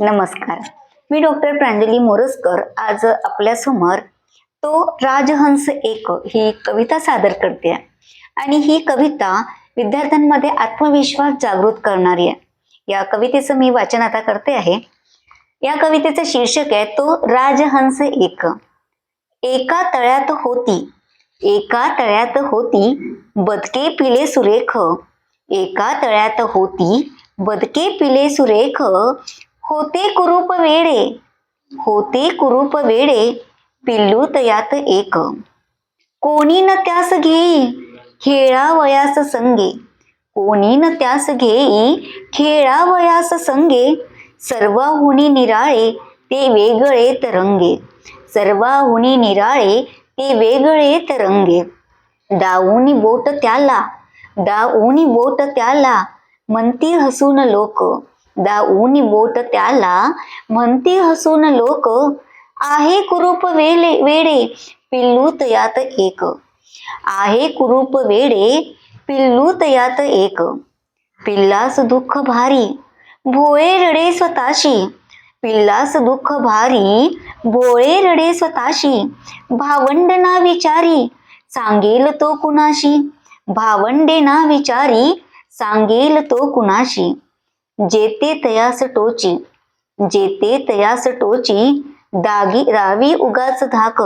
नमस्कार. मी डॉक्टर प्रांजली मोरसकर आज आपल्यासमोर तो राजहंस एक ही कविता सादर करते आणि ही कविता विद्यार्थ्यांमध्ये आत्मविश्वास जागृत करणारी आहे. या कवितेचं मी वाचन आता करते आहे. या कवितेचं शीर्षक आहे तो राजहंस एक. एका तळ्यात होती एका तळ्यात होती बदके पिले सुरेख. एका तळ्यात होती बदके पिले सुरेख. होते कुरूप वेडे होते कुरूप वेडे पिल्लू तयात एक. कोणी न त्यास घेई खेळावयास संगे. कोणी न त्यास घेई खेळावयास संगे. सर्वाहुनी निराळे ते वेगळे तरंगे. सर्वाहुनी निराळे ते वेगळे तरंगे. दाऊनी बोट त्याला दाऊनी बोट त्याला म्हणती हसून लोक. डाऊनी बोट त्याला म्हणती हसून लोक आहे कुरूप वेले वेडे पिल्लू तयात एक. आहे कुरूप वेडे पिल्लू तयात एक. पिल्लास दुःख भारी भोळे रडे स्वतःशी. पिल्लास दुःख भारी भोळे रडे स्वतःशी. भावंड ना विचारी सांगेल तो कुणाशी. भावंडे ना विचारी सांगेल तो कुणाशी. जेते तयास टोची जेते तयास टोची दागी रावी उगाच धाक.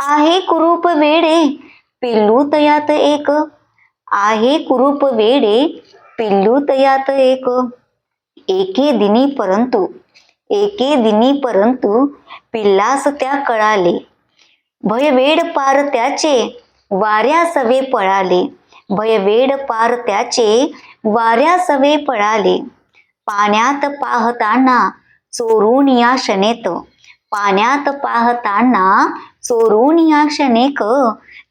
आहे कुरूप वेडे पिल्लू तयात एक. आहे कुरूप वेडे पिल्लू तयात एक. एके दिनी परंतु एके दिनी परंतु पिल्लास त्या कळाले. भय वेड पार त्याचे वाऱ्या सवे पळाले. भय वेड पार त्याचे वाऱ्या सवे पळाले. पाण्यात पाहताना चोरून या क्षणेत पाण्यात पाहताना चोरून या क्षणेक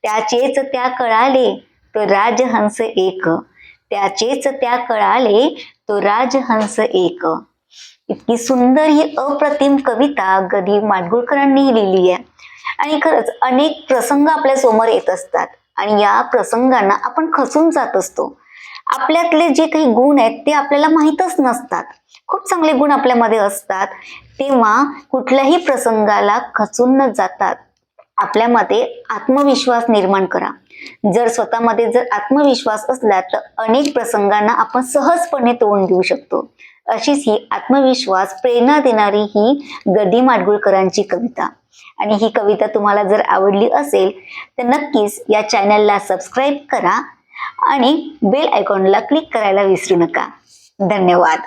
त्याचेच त्या कळाले तो राजहंस एक. त्याचेच त्या कळाले तो राजहंस एक. इतकी सुंदर ही अप्रतिम कविता गदी माडगुळकरांनी लिहिली आहे. आणि खरंच अनेक प्रसंग आपल्यासमोर येत असतात. आणि या प्रसंगांना आपण खसून जात असतो. आपल्यातले जे काही गुण आहेत ते आपल्याला माहीतच नसतात. खूप चांगले गुण आपल्यामध्ये असतात. तेव्हा कुठल्याही प्रसंगाला खचून न जातात आपल्यामध्ये आत्मविश्वास निर्माण करा. जर स्वतःमध्ये जर आत्मविश्वास असला तर अनेक प्रसंगांना आपण सहजपणे तोंड देऊ शकतो. अशीच ही आत्मविश्वास प्रेरणा देणारी ही गदी माडगुळकरांची कविता. आणि ही कविता तुम्हाला जर आवडली असेल तर नक्कीच या चॅनलला सबस्क्राईब करा. आणि बेल आयकॉनला क्लिक करायला विसरू नका. धन्यवाद.